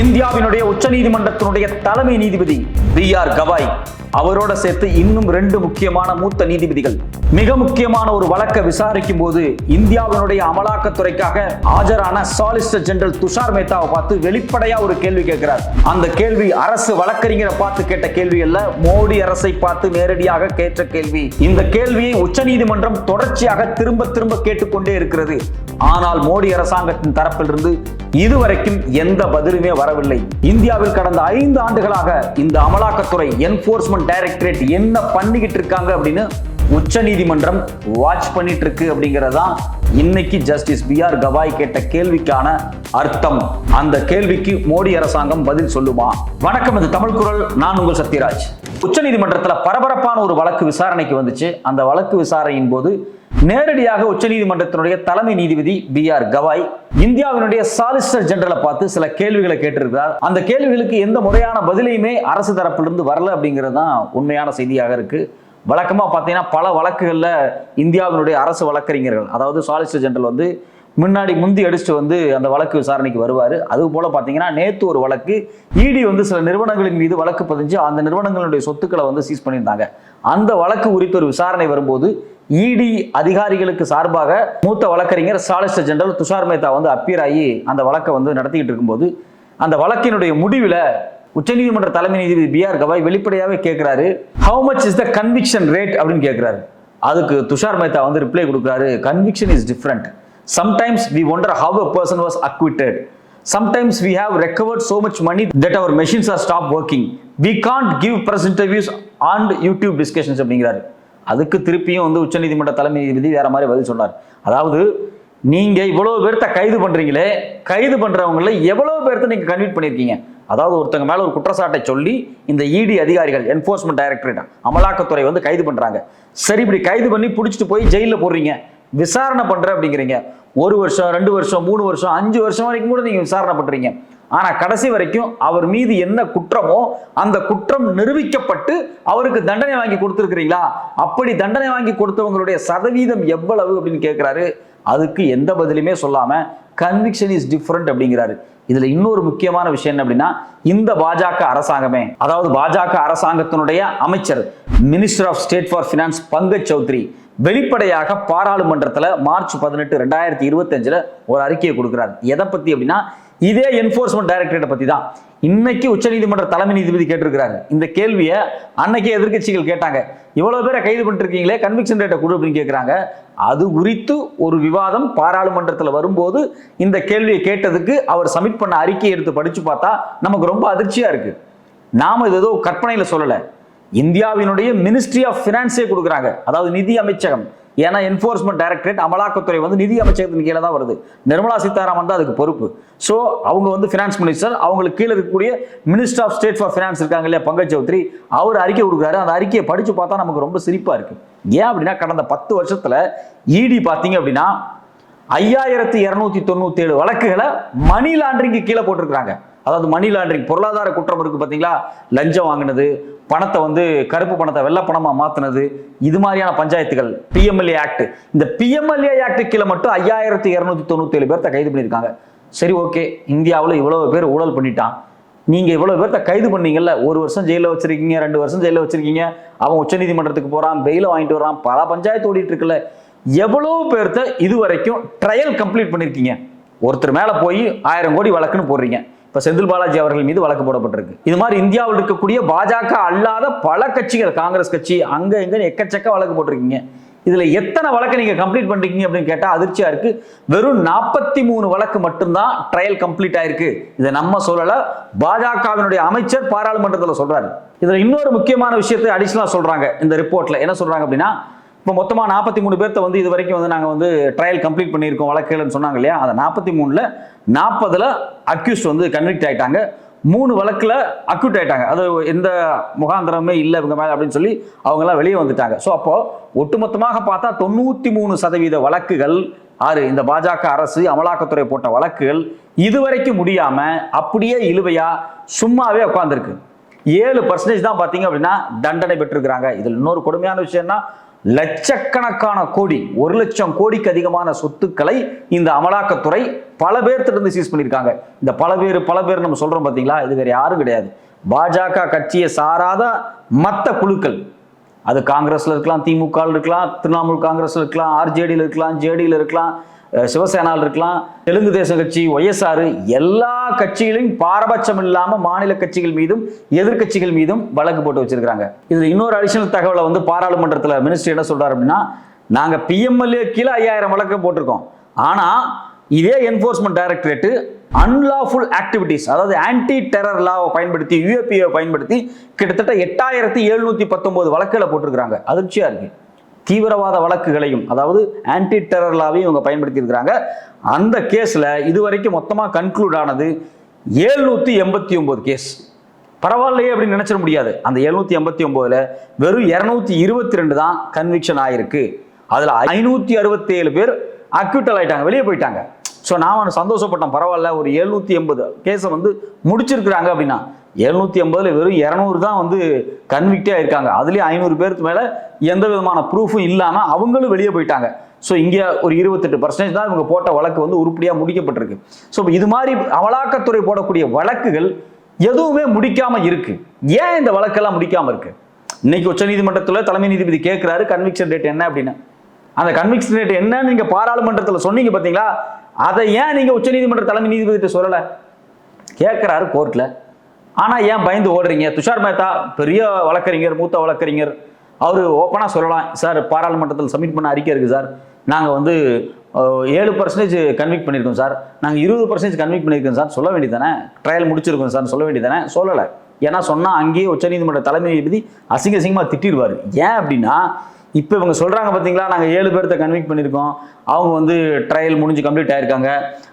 இந்தியாவினுடைய உச்சநீதிமன்றத்தினுடைய தலைமை நீதிபதி பி ஆர் கவாய் அவரோட சேர்த்து இன்னும் ரெண்டு முக்கியமான மூத்த நீதிபதிகள். மிக முக்கியமான ஒரு வழக்கை விசாரிக்கும் போது இந்தியாவினுடைய அமலாக்கத்துறைக்காக ஆஜரான சாலிசிட்டர் ஜெனரல் துஷார் மேத்தாவை பார்த்து வெளிப்படையா ஒரு கேள்வி கேட்கிறார். அந்த கேள்வி அரசு வழக்கறிஞரை பார்த்து கேட்ட கேள்வி அல்ல மோடி அரசை பார்த்து நேரடியாக கேட்ட கேள்வி. இந்த கேள்வியை உச்சநீதிமன்றம் தொடர்ச்சியாக திரும்ப திரும்ப கேட்டுக்கொண்டே இருக்கிறது. ஆனால் மோடி அரசாங்கத்தின் தரப்பிலிருந்து இதுவரைக்கும் எந்த பதிலுமே வரவில்லை. இந்தியாவில் கடந்த ஐந்து ஆண்டுகளாக இந்த அமலாக்கத்துறை என்போர்ஸ்மெண்ட் டைரக்டரேட் என்ன பண்ணிக்கிட்டு இருக்காங்க அப்படின்னு உச்ச நீதிமன்றம் வாட்ச் பண்ணிட்டு இருக்கு அப்படிங்கறதுதான் இன்னைக்கு ஜஸ்டிஸ் பி ஆர் கவாய் கேட்ட கேள்விக்கான அர்த்தம். அந்த கேள்விக்கு மோடி அரசாங்கம் பதில் சொல்லுமா? வணக்கம் இது தமிழ் குரல். நான் உங்கள் சத்யராஜ். உச்சநீதிமன்றத்தில் பரபரப்பான ஒரு வழக்கு விசாரணைக்கு வந்துச்சு. அந்த வழக்கு விசாரணையின் போது நேரடியாக உச்சநீதிமன்றத்தினுடைய தலைமை நீதிபதி பி ஆர் கவாய் இந்தியாவினுடைய சாலிசிட்டர் ஜெனரலை பார்த்து சில கேள்விகளை கேட்டிருக்கிறார். அந்த கேள்விகளுக்கு எந்த முறையான பதிலையுமே அரசு தரப்பிலிருந்து வரல அப்படிங்கிறது தான் உண்மையான செய்தியாக இருக்கு. வழக்கமாக பார்த்தீங்கன்னா பல வழக்குகளில் இந்தியாவினுடைய அரசு வழக்கறிஞர்கள் அதாவது சாலிசிட்டர் ஜெனரல் வந்து முன்னாடி முந்தி அடிச்சுட்டு வந்து அந்த வழக்கு விசாரணைக்கு வருவார். அது போல் பார்த்தீங்கன்னா நேற்று ஒரு வழக்கு இடி வந்து சில நிறுவனங்களின் மீது வழக்கு பதிஞ்சு அந்த நிறுவனங்களுடைய சொத்துக்களை வந்து சீஸ் பண்ணியிருந்தாங்க. அந்த வழக்கு குறித்த ஒரு விசாரணை வரும்போது இடி அதிகாரிகளுக்கு சார்பாக மூத்த வழக்கறிஞர் சாலிசிட்டர் ஜெனரல் துஷார் மேத்தா வந்து அப்பியர் ஆகி அந்த வழக்கை வந்து நடத்திக்கிட்டு இருக்கும்போது அந்த வழக்கினுடைய முடிவில் உச்சநீதிமன்ற தலைமை நீதிபதி பி ஆர் கவாய் வெளிப்படையாகவே கேட்குறாரு how much is the conviction rate அப்படின்னு கேட்குறாரு அதுக்கு துஷார் மேத்தா வந்து ரிப்ளை கொடுக்குறாரு conviction is different sometimes we wonder how a person was acquitted sometimes we have recovered so much money that our machines are stopped working. We can't give press interviews and YouTube discussions அப்படிங்கிறாரு. அதுக்கு திருப்பியும் வந்து உச்சநீதிமன்ற தலைமை நீதிபதி வேற மாதிரி பதில் சொன்னார். அதாவது நீங்க இவ்வளவு பேர்த்த கைது பண்றீங்களே கைது பண்றவங்கள எவ்வளவு பேர்த்த நீங்க கன்வீட் பண்ணிருக்கீங்க? அதாவது ஒருத்தங்க மேல ஒரு குற்றச்சாட்டை சொல்லி இந்த இடி அதிகாரிகள் என்போர்ஸ்மெண்ட் டைரக்டரேட் அமலாக்கத்துறை வந்து கைது பண்றாங்க. சரி இப்படி கைது பண்ணி பிடிச்சிட்டு போய் ஜெயிலில் போடுறீங்க. விசாரணை பண்ற அப்படிங்கிறீங்க. ஒரு வருஷம் ரெண்டு வருஷம் மூணு வருஷம் அஞ்சு வருஷம் வரைக்கும் கூட நீங்க விசாரணை பண்றீங்க. ஆனா கடைசி வரைக்கும் அவர் மீது என்ன குற்றமோ அந்த குற்றம் நிரூபிக்கப்பட்டு அவருக்கு தண்டனை வாங்கி கொடுத்துருக்கிறீங்களா? அப்படி தண்டனை வாங்கி கொடுத்தவங்களுடைய சதவீதம் எவ்வளவு அப்படின்னு கேட்கிறாரு அதுக்கு எந்த பதிலுமே சொல்லாம கன்விக்ஷன் இஸ் டிஃப்ரெண்ட் அப்படிங்கிறாரு. இதுல இன்னொரு முக்கியமான விஷயம் என்ன அப்படின்னா இந்த பாஜக அரசாங்கமே அதாவது பாஜக அரசாங்கத்தினுடைய அமைச்சர் minister of state for finance Pankaj Chaudhary வெளிப்படையாக பாராளுமன்றத்தில் மார்ச் பதினெட்டு ரெண்டாயிரத்தி இருபத்தஞ்சில் ஒரு அறிக்கையை கொடுக்குறாரு. எதை பற்றி அப்படின்னா இதே என்ஃபோர்ஸ்மெண்ட் டைரக்டரேட்டை பற்றி தான் இன்னைக்கு உச்சநீதிமன்ற தலைமை நீதிபதி கேட்டிருக்கிறாரு. இந்த கேள்வியை அன்னைக்கே எதிர்க்கட்சிகள் கேட்டாங்க. இவ்வளோ பேரை கைது பண்ணிருக்கீங்களே கன்விக்ஷன் ரேட்டை கொடு அப்படின்னு கேட்குறாங்க அது குறித்து ஒரு விவாதம் பாராளுமன்றத்தில் வரும்போது இந்த கேள்வியை கேட்டதுக்கு அவர் சப்மிட் பண்ண அறிக்கையை எடுத்து படித்து பார்த்தா நமக்கு ரொம்ப அதிர்ச்சியாக இருக்குது நாம் இது ஏதோ கற்பனையில் சொல்லலை. இந்தியாவினுடைய மினிஸ்ட்ரி ஆஃப் ஃபினான்ஸே கொடுக்குறாங்க. அதாவது நிதி அமைச்சகம். ஏன்னா என்ஃபோர்ஸ்மெண்ட் டைரக்டரேட் அமலாக்கத்துறை வந்து நிதி அமைச்சகத்தின் கீழே தான் வருது. நிர்மலா சீதாராமன் தான் அதுக்கு பொறுப்பு. ஸோ அவங்க வந்து ஃபினான்ஸ் மினிஸ்டர் அவங்களுக்கு கீழே இருக்கக்கூடிய minister of state for finance இருக்காங்க இல்லையா பங்கஜ் சௌத்ரி? அவர் அறிக்கை கொடுக்குறாரு. அந்த அறிக்கையை படித்து பார்த்தா நமக்கு ரொம்ப சிரிப்பாக இருக்கு. ஏன் அப்படின்னா கடந்த பத்து வருஷத்தில் இடி பார்த்தீங்க அப்படின்னா ஐயாயிரத்தி இரநூத்தி தொண்ணூத்தி ஏழு வழக்குகளை மணி லாண்டரிங்க்கு கீழே போட்டிருக்கிறாங்க. அதாவது மணி லாண்டரிங் பொருளாதார குற்றம் இருக்கு பார்த்தீங்களா லஞ்சம் வாங்கினது பணத்தை வந்து கருப்பு பணத்தை வெள்ளை பணமாக மாத்தினது இது மாதிரியான பஞ்சாயத்துகள். பிஎம்எல்ஏ ஆக்ட் இந்த பிஎம்எல்ஏ ஆக்ட் கீழே மட்டும் ஐயாயிரத்தி இரநூத்தி தொண்ணூத்தி ஏழு பேர்த்த கைது பண்ணியிருக்காங்க. சரி ஓகே இந்தியாவில் இவ்வளவு பேர் ஊழல் பண்ணிட்டான். நீங்க இவ்வளவு பேர்த்த கைது பண்ணீங்கல்ல ஒரு வருஷம் ஜெயில வச்சிருக்கீங்க ரெண்டு வருஷம் ஜெயில வச்சிருக்கீங்க. அவன் உச்சநீதிமன்றத்துக்கு போறான் பெயில வாங்கிட்டு வரான் பல பஞ்சாயத்து ஓடிட்டு இருக்குல்ல. எவ்வளவு பேர்த்த இது வரைக்கும் ட்ரையல் கம்ப்ளீட் பண்ணிருக்கீங்க. ஒருத்தர் மேல போய் ஆயிரம் கோடி வழக்குன்னு போடுறீங்க. இப்போ செந்தில் பாலாஜி அவர்கள் மீது வழக்கு போடப்பட்டிருக்கு. இது மாதிரி இந்தியாவில் இருக்கக்கூடிய பாஜக அல்லாத பல கட்சிகள் காங்கிரஸ் கட்சி அங்க இங்க எக்கச்சக்க வழக்கு போட்டிருக்கீங்க. இதுல எத்தனை வழக்கு நீங்க கம்ப்ளீட் பண்றீங்க அப்படின்னு கேட்டா அதிர்ச்சியா இருக்கு. வெறும் நாற்பத்தி மூணு வழக்கு மட்டும்தான் ட்ரையல் கம்ப்ளீட் ஆயிருக்கு. இதை நம்ம சொல்லல பாஜகவினுடைய அமைச்சர் பாராளுமன்றத்தில் சொல்றாரு. இதுல இன்னொரு முக்கியமான விஷயத்தை அடிஷனலா சொல்றாங்க இந்த ரிப்போர்ட்ல என்ன சொல்றாங்க அப்படின்னா இப்போ மொத்தமாக நாற்பத்தி மூணு பேர்த்த வந்து இது வரைக்கும் வந்து நாங்கள் வந்து ட்ரையல் கம்ப்ளீட் பண்ணியிருக்கோம் வழக்குகள்னு சொன்னாங்க இல்லையா? அந்த நாற்பத்தி மூணில் நாற்பதில் அக்யூஸ்ட் வந்து கன்விக்ட் ஆகிட்டாங்க மூணு வழக்கில் அக்யூட் ஆகிட்டாங்க அது எந்த முகாந்திரமே இல்லை இவங்க மேலே அப்படின்னு சொல்லி அவங்கெல்லாம் வெளியே வந்துட்டாங்க. ஸோ அப்போது ஒட்டுமொத்தமாக பார்த்தா தொண்ணூற்றி மூணு சதவீத வழக்குகள் ஆறு இந்த பாஜக அரசு அமலாக்கத்துறை போட்ட வழக்குகள் இதுவரைக்கும் முடியாமல் அப்படியே இழுவையாக சும்மாவே உட்காந்துருக்கு ஏழு பர்சன்டேஜ் தான் பார்த்தீங்க அப்படின்னா தண்டனை பெற்றிருக்கிறாங்க. இதில் இன்னொரு கொடுமையான விஷயம்னா லட்சக்கணக்கான கோடி ஒரு லட்சம் கோடிக்கு அதிகமான சொத்துக்களை இந்த அமலாக்கத்துறை பல பேர்த்திட்ட இருந்து சீஸ் பண்ணியிருக்காங்க இந்த பல பேர் பல பேர் நம்ம சொல்றோம் பார்த்தீங்களா இது வேற யாரும் கிடையாது. பாஜக கட்சியை சாராத மற்ற குழுக்கள். அது காங்கிரஸ்ல இருக்கலாம் திமுக இருக்கலாம் திரிணாமுல் காங்கிரஸ்ல இருக்கலாம் ஆர்ஜேடியில் இருக்கலாம் ஜேடியில் இருக்கலாம் சிவசேனால் சிவசேனாவில் இருக்கலாம் தெலுங்கு தேசம் கட்சி ஒய்எஸ்ஆர் எல்லா கட்சிகளையும் பாரபட்சம் இல்லாமல் மாநில கட்சிகள் மீதும் எதிர்க்கட்சிகள் மீதும் வழக்கு போட்டு வச்சிருக்காங்க இதில் இன்னொரு அடிஷனல் தகவலை வந்து பாராளுமன்றத்தில் மினிஸ்டர் என்ன சொல்றாரு அப்படின்னா நாங்கள் பிஎம்எல்ஏ கீழே ஐயாயிரம் வழக்கு போட்டிருக்கோம். ஆனால் இதே என்போர்ஸ்மெண்ட் டைரக்டரேட்டு அன்லாஃபுல் ஆக்டிவிட்டீஸ் அதாவது ஆன்டி டெரர் லாவை பயன்படுத்தி யூஏபிஏ பயன்படுத்தி கிட்டத்தட்ட எட்டாயிரத்தி எழுநூத்தி பத்தொன்பது வழக்குகளை போட்டிருக்கிறாங்க. அதிர்ச்சியா இருக்கு. தீவிரவாத வழக்குகளையும் அதாவது ஆன்டி டெரர் லாவையும் இவங்க பயன்படுத்தி இருக்கிறாங்க அந்த கேஸில் இதுவரைக்கும் மொத்தமாக கன்க்ளூட் ஆனது ஏழ்நூற்றி எண்பத்தி ஒம்பது கேஸ். பரவாயில்லையே அப்படின்னு நினச்சிட முடியாது. அந்த ஏழ்நூற்றி எண்பத்தி ஒம்போதில் வெறும் இரநூத்தி இருபத்தி ரெண்டு தான் கன்விக்ஷன் ஆயிருக்கு. அதில் ஐநூற்றி அறுபத்தேழு பேர் அக்யூட்டல் ஆகிட்டாங்க வெளியே போயிட்டாங்க. ஸோ நான் சந்தோஷப்பட்டேன் பரவாயில்ல ஒரு எழுநூத்தி எண்பது கேஸை வந்து முடிச்சிருக்கிறாங்க அப்படின்னா எழுநூத்தி எண்பதுல வெறும் இரநூறு தான் வந்து கன்விக்டே ஆயிருக்காங்க. அதுலேயும் ஐநூறு பேருக்கு மேலே எந்த விதமான ப்ரூஃபும் இல்லாமல் அவங்களும் வெளியே போயிட்டாங்க. ஸோ இங்கே ஒரு இருபத்தெட்டு பர்சன்டேஜ் தான் இவங்க போட்ட வழக்கு வந்து உருப்படியாக முடிக்கப்பட்டிருக்கு. ஸோ இது மாதிரி அமலாக்கத்துறை போடக்கூடிய வழக்குகள் எதுவுமே முடிக்காமல் இருக்கு. ஏன் இந்த வழக்கெல்லாம் முடிக்காமல் இருக்கு? இன்னைக்கு உச்சநீதிமன்றத்தில் தலைமை நீதிபதி கேட்குறாரு கன்விக்ஷன் ரேட் என்ன அப்படின்னு. அந்த கன்விக்ஷன் ரேட் என்னன்னு நீங்கள் பாராளுமன்றத்தில் சொன்னீங்க பார்த்தீங்களா அதை ஏன் நீங்கள் உச்சநீதிமன்ற தலைமை நீதிபதி சொல்லலை? கேட்குறாரு கோர்ட்டில் ஆனால் ஏன் பயந்து ஓடுறீங்க? துஷார் மேத்தா பெரிய வழக்கறிஞர் மூத்த வழக்கறிஞர். அவர் ஓப்பனாக சொல்லலாம். சார் பாராளுமன்றத்தில் சப்மிட் பண்ண அறிக்கை இருக்குது சார். நாங்கள் வந்து ஏழு பர்சன்டேஜ் கன்விக் பண்ணியிருக்கோம் சார். நாங்கள் இருபது பர்சன்டேஜ் கன்விக் பண்ணியிருக்கோம் சார். சொல்ல வேண்டியதானே ட்ரையல் முடிச்சிருக்கோம் சார். சொல்ல வேண்டியதானே சொல்லலை. ஏன்னா சொன்னால் அங்கேயே உச்சநீதிமன்ற தலைமை நீதிபதி அசிங்க அசிங்கமாக திட்டிடுவார். ஏன் அப்படின்னா இப்போ இவங்க சொல்கிறாங்க பார்த்தீங்களா நாங்கள் ஏழு பேர்த்த கன்விக்ட் பண்ணியிருக்கோம். அவங்க வந்து ட்ரையல் முடிஞ்சு கம்ப்ளீட் ஆயிருக்காங்க.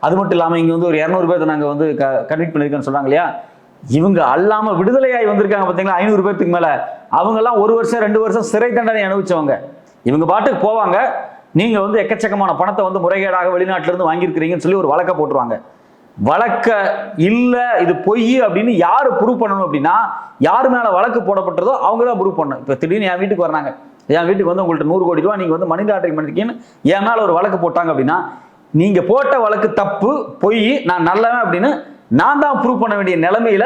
அது மட்டும் இல்லாமல் இங்கே வந்து ஒரு இரநூறு பேர்த்த நாங்கள் வந்து க கன்விக்ட் பண்ணியிருக்கோம்னு சொல்கிறாங்க இல்லையா? இவங்க அல்லாமல் விடுதலையாகி வந்திருக்காங்க பார்த்தீங்களா ஐநூறு பேர்த்துக்கு மேலே. அவங்கெல்லாம் ஒரு வருஷம் ரெண்டு வருஷம் சிறை தண்டனை அனுபவிச்சவங்க. இவங்க பாட்டுக்கு போவாங்க. நீங்கள் வந்து எக்கச்சக்கமான பணத்தை வந்து முறைகேடாக வெளிநாட்டிலேருந்து வாங்கியிருக்கிறீங்கன்னு சொல்லி ஒரு வழக்கை போட்டுருவாங்க. வழக்க இல்லை இது பொய் அப்படின்னு யார் ப்ரூவ் பண்ணணும் அப்படின்னா யார் மேலே வழக்கு போடப்பட்டதோ அவங்க தான் ப்ரூவ் பண்ணணும். இப்போ திடீர்னு என் வீட்டுக்கு வர்றாங்க. என் வீட்டுக்கு வந்து உங்கள்ட்ட நூறு கோடி ரூபா நீங்கள் வந்து மணி லாண்டரிங் பண்ணிருக்கீங்கன்னு என் மேலே ஒரு வழக்கு போட்டாங்க அப்படின்னா நீங்கள் போட்ட வழக்கு தப்பு பொய் நான் நல்லவன் அப்படின்னு நான் தான் ப்ரூவ் பண்ண வேண்டிய நிலைமையில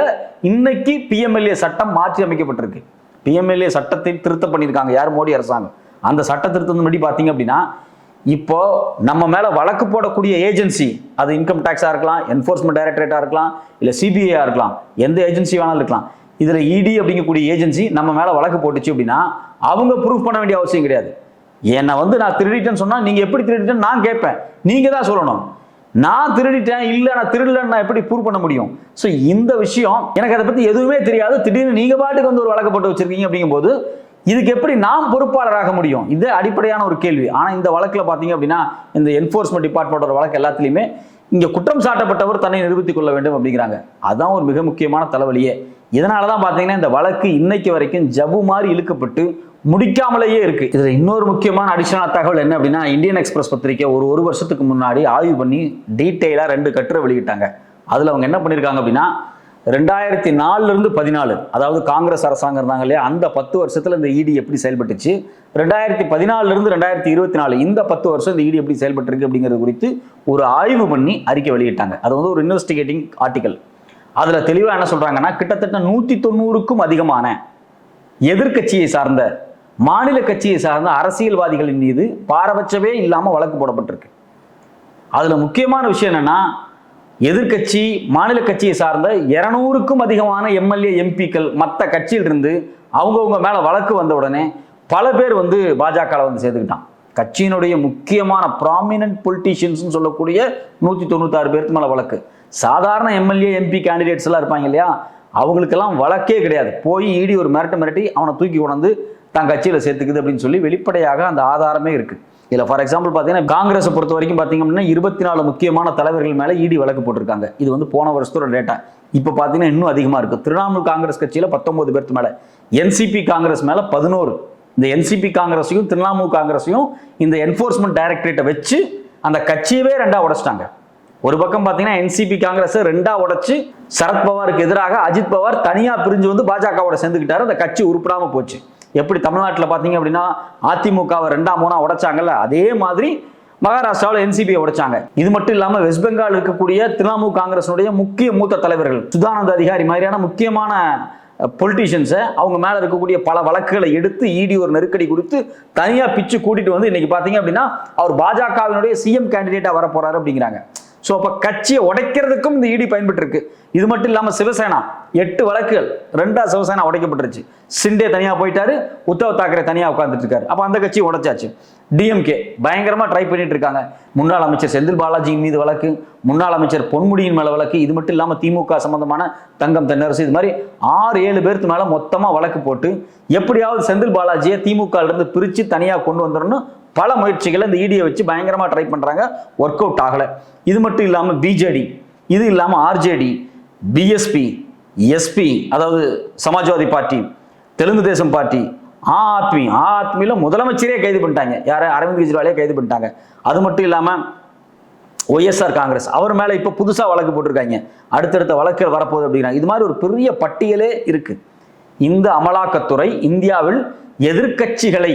இன்னைக்கு பிஎம்எல்ஏ சட்டம் மாற்றி அமைக்கப்பட்டிருக்கு. பிஎம்எல்ஏ சட்டத்தை திருத்தம் பண்ணியிருக்காங்க யார்? மோடி அரசாங்கம். அந்த சட்ட திருத்தத்தின்படி பார்த்தீங்க அப்படின்னா இப்போ நம்ம மேலே வழக்கு போடக்கூடிய ஏஜென்சி அது இன்கம் டேக்ஸாக இருக்கலாம் என்ஃபோர்ஸ்மெண்ட் டைரக்டரேட்டாக இருக்கலாம் இல்லை சிபிஐயாக இருக்கலாம் எந்த ஏஜென்சி வேணாலும் இருக்கலாம். இதில் இடி அப்படிங்கக்கூடிய ஏஜென்சி நம்ம மேலே வழக்கு போட்டுச்சு அப்படின்னா அவங்க ப்ரூஃப் பண்ண வேண்டிய அவசியம் கிடையாது. என்னை வந்து நான் திருடிட்டேன்னு சொன்னால் நீங்கள் எப்படி திருடிட்டேன்னு நான் கேட்பேன். நீங்கள் தான் சொல்லணும். நான் திருடிட்டேன் இல்லை நான் திருடலன்னு நான் எப்படி ப்ரூவ் பண்ண முடியும்? ஸோ இந்த விஷயம் எனக்கு அதை பற்றி எதுவுமே தெரியாது. திடீர்னு நீங்கள் பாட்டுக்கு வந்து ஒரு வழக்கு போட்டு வச்சிருக்கீங்க அப்படிங்கும்போது இதுக்கு எப்படி நாம் பொறுப்பாளராக முடியும்? இது அடிப்படையான ஒரு கேள்வி. ஆனால் இந்த வழக்கில் பார்த்தீங்க அப்படின்னா இந்த என்ஃபோர்ஸ்மெண்ட் டிபார்ட்மெண்ட்டோட வழக்கு எல்லாத்துலேயுமே இங்கே குற்றம் சாட்டப்பட்டவர் தன்னை நிரூபித்துக் கொள்ள வேண்டும் அப்படிங்கிறாங்க. அதுதான் ஒரு மிக முக்கியமான தலைவலியே. இதனால தான் பார்த்தீங்கன்னா இந்த வழக்கு இன்னைக்கு வரைக்கும் ஜபு மாதிரி இழுக்கப்பட்டு முடிக்காமலேயே இருக்கு. இதுல இன்னொரு முக்கியமான அடிஷனல் தகவல் என்ன அப்படின்னா இந்தியன் எக்ஸ்பிரஸ் பத்திரிக்கை ஒரு ஒரு வருஷத்துக்கு முன்னாடி ஆய்வு பண்ணி டீட்டெயிலாக ரெண்டு கட்டுரை வெளியிட்டாங்க. அதில் அவங்க என்ன பண்ணியிருக்காங்க அப்படின்னா ரெண்டாயிரத்தி நாலுலேருந்து பதினாலு அதாவது காங்கிரஸ் அரசாங்கம் இருந்தாங்க இல்லையா அந்த பத்து வருஷத்தில் இந்த இடி எப்படி செயல்பட்டுச்சு? ரெண்டாயிரத்தி பதினாலிருந்து ரெண்டாயிரத்தி இருபத்தி நாலு இந்த பத்து வருஷம் இந்த இடி எப்படி செயல்பட்டுருக்கு அப்படிங்கிறது குறித்து ஒரு ஆய்வு பண்ணி அறிக்கை வெளியிட்டாங்க. அது வந்து ஒரு இன்வெஸ்டிகேட்டிங் ஆர்டிக்கல் அதில் தெளிவாக என்ன சொல்கிறாங்கன்னா கிட்டத்தட்ட நூற்றி தொண்ணூறுக்கும் அதிகமான எதிர்க்கட்சியை சார்ந்த மாநில கட்சியை சார்ந்த அரசியல்வாதிகளின் மீது பாரபட்சமே இல்லாமல் வழக்கு போடப்பட்டிருக்கு. அதில் முக்கியமான விஷயம் என்னன்னா எதிர்க்கட்சி மாநில கட்சியை சார்ந்த இரநூறுக்கும் அதிகமான எம்எல்ஏ எம்பிக்கள் மற்ற கட்சியிலிருந்து அவங்கவுங்க மேலே வழக்கு வந்த உடனே பல பேர் வந்து பாஜகவில் வந்து சேர்த்துக்கிட்டான் கட்சியினுடைய முக்கியமான ப்ராமினன்ட் பொலிட்டீஷியன்ஸ்னு சொல்லக்கூடிய நூற்றி தொண்ணூத்தாறு பேருக்கு மேலே வழக்கு. சாதாரண எம்எல்ஏ எம்பி கேண்டிடேட்ஸ் எல்லாம் இருப்பாங்க இல்லையா? அவங்களுக்கெல்லாம் வழக்கே கிடையாது. போய் ஈடி ஒரு மிரட்டு மிரட்டி அவனை தூக்கி கொண்டு தான் கட்சியில் சேர்த்துக்குது அப்படின்னு சொல்லி வெளிப்படையாக அந்த ஆதாரமே இருக்கு. இதில் ஃபார் எக்ஸாம்பிள் பார்த்தீங்கன்னா காங்கிரஸை பொறுத்த வரைக்கும் பார்த்தீங்க அப்படின்னா இருபத்தி நாலு முக்கியமான தலைவர்கள் மேலே இடி வழக்கு போட்டிருக்காங்க. இது வந்து போன வருஷத்தோட டேட்டா இப்போ பார்த்தீங்கன்னா இன்னும் அதிகமாக இருக்குது திரிணாமுல் காங்கிரஸ் கட்சியில் பத்தொன்பது பேர்த்து மேலே. என்சிபி காங்கிரஸ் மேலே பதினோரு. இந்த என்சிபி காங்கிரஸையும் திரிணாமுல் காங்கிரஸையும் இந்த என்ஃபோர்ஸ்மெண்ட் டைரக்டரேட்டை வச்சு அந்த கட்சியவே ரெண்டாக உடைச்சிட்டாங்க. ஒரு பக்கம் பார்த்தீங்கன்னா என்சிபி காங்கிரஸ் ரெண்டா உடைச்சு சரத்பவாருக்கு எதிராக அஜித் பவார் தனியா பிரிஞ்சு வந்து பாஜகவோட சேர்ந்துக்கிட்டாரு அந்த கட்சி உருப்படாம போச்சு. எப்படி தமிழ்நாட்டில் பார்த்தீங்க அப்படின்னா அதிமுகவை ரெண்டா மூணா உடைச்சாங்கல்ல அதே மாதிரி மகாராஷ்டிராவில் என்சிபியை உடைச்சாங்க. இது மட்டும் இல்லாமல் வெஸ்ட் பெங்கால் இருக்கக்கூடிய திரிணாமுல் காங்கிரஸினுடைய முக்கிய மூத்த தலைவர்கள் சுதானந்த அதிகாரி மாதிரியான முக்கியமான பொலிட்டீஷியன்ஸை அவங்க மேலே இருக்கக்கூடிய பல வழக்குகளை எடுத்து இடி ஒரு நெருக்கடி கொடுத்து தனியாக பிச்சு கூட்டிட்டு வந்து இன்னைக்கு பார்த்தீங்க அப்படின்னா அவர் பாஜகவினுடைய சிஎம் கேண்டிடேட்டாக வர போறாரு அப்படிங்கிறாங்க. ஸோ அப்போ கட்சியை உடைக்கிறதுக்கும் இந்த இடி பயன்பட்டுருக்கு இது மட்டும் இல்லாமல் சிவசேனா எட்டு வழக்குகள் ரெண்டா சிவசேனா உடைக்கப்பட்டுருச்சு. சிண்டே தனியாக போயிட்டாரு உத்தவ் தாக்கரே தனியாக உட்காந்துட்டு இருக்காரு அப்போ அந்த கட்சியை உடைச்சாச்சு. டிஎம்கே பயங்கரமாக ட்ரை பண்ணிட்டு இருக்காங்க முன்னாள் அமைச்சர் செந்தில் பாலாஜியின் மீது வழக்கு முன்னாள் அமைச்சர் பொன்முடியின் மேலே வழக்கு இது மட்டும் இல்லாமல் திமுக சம்பந்தமான தங்கம் தென்னரசு இது மாதிரி ஆறு ஏழு பேருக்கு மேலே மொத்தமாக வழக்கு போட்டு எப்படியாவது செந்தில் பாலாஜியை திமுகலேருந்து பிரித்து தனியாக கொண்டு வந்துடணும் பல முயற்சிகளை இந்த ஈடியை வச்சு பயங்கரமாக ட்ரை பண்ணுறாங்க ஒர்க் அவுட் ஆகலை. இது மட்டும் இல்லாமல் பிஜேடி இது இல்லாமல் ஆர்ஜேடி பிஎஸ்பி எஸ்பி அதாவது சமாஜ்வாதி பார்ட்டி தெலுங்கு தேசம் பார்ட்டி ஆத்மி ஆத்மியில் முதலமைச்சரே கைது பண்ணிட்டாங்க. யாரை? அரவிந்த் கெஜ்ரிவாலே கைது பண்ணிட்டாங்க. அது மட்டும் இல்லாமல் ஒய்எஸ்ஆர் காங்கிரஸ் அவர் மேலே இப்போ புதுசாக வழக்கு போட்டிருக்காங்க. அடுத்தடுத்த வழக்குகள் வரப்போகுது அப்படிங்கிறாங்க இது மாதிரி ஒரு பெரிய பட்டியலே இருக்குது இந்த அமலாக்கத்துறை இந்தியாவில் எதிர்க்கட்சிகளை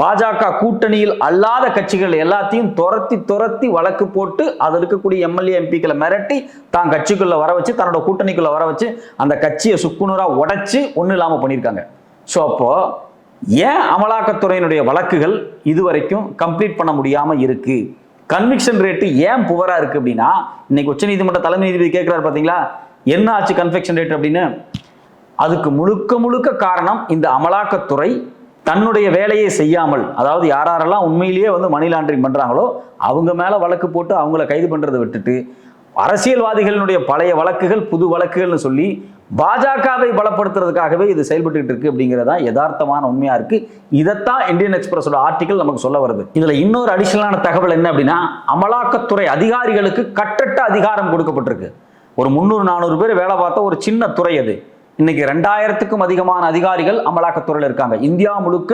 பாஜக கூட்டணியில் அல்லாத கட்சிகள் எல்லாத்தையும் துரத்தி துரத்தி வழக்கு போட்டு அதில் இருக்கக்கூடிய எம்எல்ஏ எம்பிக்களை மிரட்டி தான் கட்சிக்குள்ள வர வச்சு தன்னோட கூட்டணிக்குள்ள வர வச்சு அந்த கட்சியை சுக்குநூறா உடைச்சு ஒன்றும் இல்லாமல் பண்ணியிருக்காங்க. ஸோ அப்போ ஏன் அமலாக்கத்துறையினுடைய வழக்குகள் இதுவரைக்கும் கம்ப்ளீட் பண்ண முடியாம இருக்கு? கன்விக்ஷன் ரேட்டு ஏன் புவரா இருக்கு அப்படின்னா இன்னைக்கு உச்சநீதிமன்ற தலைமை நீதிபதி கேட்கிறாரு பாத்தீங்களா? என்ன ஆச்சு கன்விக்ஷன் ரேட் அப்படின்னு? அதுக்கு முழுக்க முழுக்க காரணம் இந்த அமலாக்கத்துறை தன்னுடைய வேலையை செய்யாமல் அதாவது யாரெல்லாம் உண்மையிலேயே வந்து மணி லாண்டரிங் பண்ணுறாங்களோ அவங்க மேலே வழக்கு போட்டு அவங்கள கைது பண்ணுறதை விட்டுட்டு அரசியல்வாதிகளினுடைய பழைய வழக்குகள் புது வழக்குகள்னு சொல்லி பாஜகவை பலப்படுத்துறதுக்காகவே இது செயல்பட்டுக்கிட்டு இருக்கு அப்படிங்கிறதா யதார்த்தமான உண்மையா இருக்கு. இதைத்தான் இந்தியன் எக்ஸ்பிரஸோட ஆர்டிகல் நமக்கு சொல்ல வருது. இதுல இன்னொரு அடிஷனலான தகவல் என்ன அப்படின்னா அமலாக்கத்துறை அதிகாரிகளுக்கு கட்டட்ட அதிகாரம் கொடுக்கப்பட்டிருக்கு. ஒரு முந்நூறு நானூறு பேர் வேலை பார்த்த ஒரு சின்ன துறை அது. இன்னைக்கு ரெண்டாயிரத்துக்கும் அதிகமான அதிகாரிகள் அமலாக்கத்துறையில் இருக்காங்க. இந்தியா முழுக்க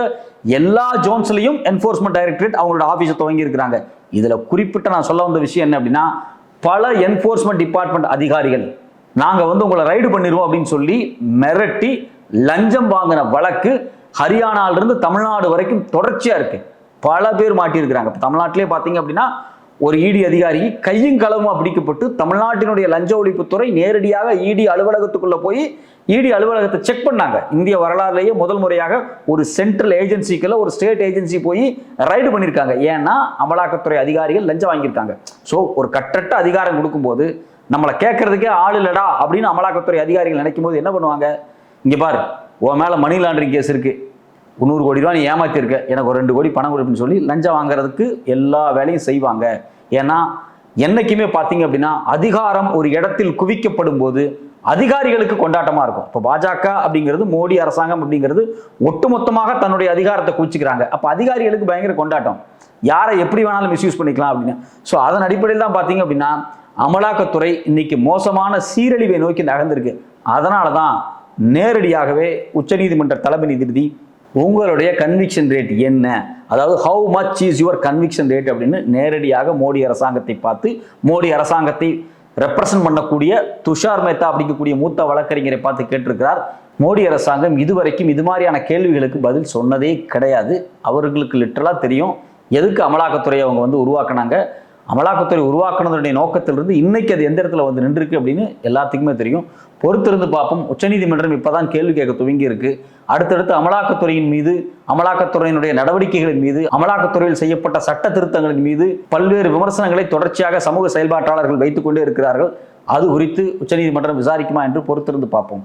எல்லா ஜோன்ஸ்லையும் என்ஃபோர்ஸ்மெண்ட் டைரக்டரேட் அவங்களோட ஆஃபீஸை துவங்கி இருக்கிறாங்க. இதுல குறிப்பிட்ட நான் சொல்ல வந்த விஷயம் என்ன அப்படின்னா பல என்ஃபோர்ஸ்மெண்ட் டிபார்ட்மெண்ட் அதிகாரிகள் நாங்க வந்து உங்களை ரைடு பண்ணிடுவோம் அப்படின்னு சொல்லி மிரட்டி லஞ்சம் வாங்கின வழக்கு ஹரியானால இருந்து தமிழ்நாடு வரைக்கும் தொடர்ச்சியா இருக்கு. பல பேர் மாட்டியிருக்கிறாங்க. இப்போ தமிழ்நாட்டிலே பார்த்தீங்க அப்படின்னா ஒரு இடி அதிகாரி கையும் களவுமா அப்படிக்கப்பட்டு தமிழ்நாட்டினுடைய லஞ்ச ஒழிப்புத்துறை நேரடியாக இடி அலுவலகத்துக்குள்ள போய் இடி அலுவலகத்தை செக் பண்ணாங்க. இந்திய வரலாறுலேயே முதல் முறையாக ஒரு சென்ட்ரல் ஏஜென்சிக்குள்ள ஒரு ஸ்டேட் ஏஜென்சி போய் ரைடு பண்ணியிருக்காங்க ஏன்னா அமலாக்கத்துறை அதிகாரிகள் லஞ்சம் வாங்கியிருக்காங்க. ஸோ ஒரு கட்டற்ற அதிகாரம் கொடுக்கும்போது நம்மளை கேட்கறதுக்கே ஆள் இல்லடா அப்படின்னு அமலாக்கத்துறை அதிகாரிகள் நினைக்கும் போது என்ன பண்ணுவாங்க? இங்கே பாரு உன் மேலே மணி லாண்டரிங் கேஸ் இருக்குது நூறு கோடி ரூபா நீ ஏமாத்திருக்க. எனக்கு ஒரு ரெண்டு கோடி பணம் கொடுப்புன்னு சொல்லி லஞ்சம் வாங்குறதுக்கு எல்லா வேலையும் செய்வாங்க. ஏன்னா என்னைக்குமே பார்த்தீங்க அப்படின்னா அதிகாரம் ஒரு இடத்தில் குவிக்கப்படும் போது அதிகாரிகளுக்கு கொண்டாட்டமா இருக்கும். இப்போ பாஜக அப்படிங்கிறது மோடி அரசாங்கம் அப்படிங்கிறது ஒட்டுமொத்தமாக தன்னுடைய அதிகாரத்தை குவிச்சுக்கிறாங்க. அப்போ அதிகாரிகளுக்கு பயங்கர கொண்டாட்டம். யாரை எப்படி வேணாலும் மிஸ்யூஸ் பண்ணிக்கலாம் அப்படின்னு. ஸோ அதன் அடிப்படையில் தான் பார்த்தீங்க அப்படின்னா அமலாக்கத்துறை இன்னைக்கு மோசமான சீரழிவை நோக்கி நகர்ந்திருக்கு. அதனால தான் நேரடியாகவே உச்சநீதிமன்ற தலைமை நீதிபதி உங்களுடைய கன்விக்ஷன் ரேட் என்ன? அதாவது how much is your conviction rate அப்படின்னு நேரடியாக மோடி அரசாங்கத்தை பார்த்து மோடி அரசாங்கத்தை ரெப்ரசன்ட் பண்ணக்கூடிய துஷார் மேத்தா அப்படிங்கக்கூடிய மூத்த வழக்கறிஞரை பார்த்து கேட்டிருக்கிறார். மோடி அரசாங்கம் இதுவரைக்கும் இது மாதிரியான கேள்விகளுக்கு பதில் சொன்னதே கிடையாது. அவர்களுக்கு லிட்டரலாக தெரியும். எதுக்கு அமலாக்கத்துறையை அவங்க வந்து உருவாக்குனாங்க? அமலாக்கத்துறை உருவாக்கினதுடைய நோக்கத்திலிருந்து இன்னைக்கு அது எந்த இடத்துல வந்து நின்றுருக்கு அப்படின்னு எல்லாத்துக்குமே தெரியும். பொறுத்திருந்து பார்ப்போம். உச்சநீதிமன்றம் இப்பதான் கேள்வி கேட்க துவங்கி இருக்கு அடுத்தடுத்து அமலாக்கத்துறையின் மீது அமலாக்கத்துறையினுடைய நடவடிக்கைகளின் மீது அமலாக்கத்துறையில் செய்யப்பட்ட சட்ட திருத்தங்களின் மீது பல்வேறு விமர்சனங்களை தொடர்ச்சியாக சமூக செயல்பாட்டாளர்கள் வைத்துக்கொண்டே இருக்கிறார்கள். அது குறித்து உச்சநீதிமன்றம் விசாரிக்குமா என்று பொறுத்திருந்து பார்ப்போம்.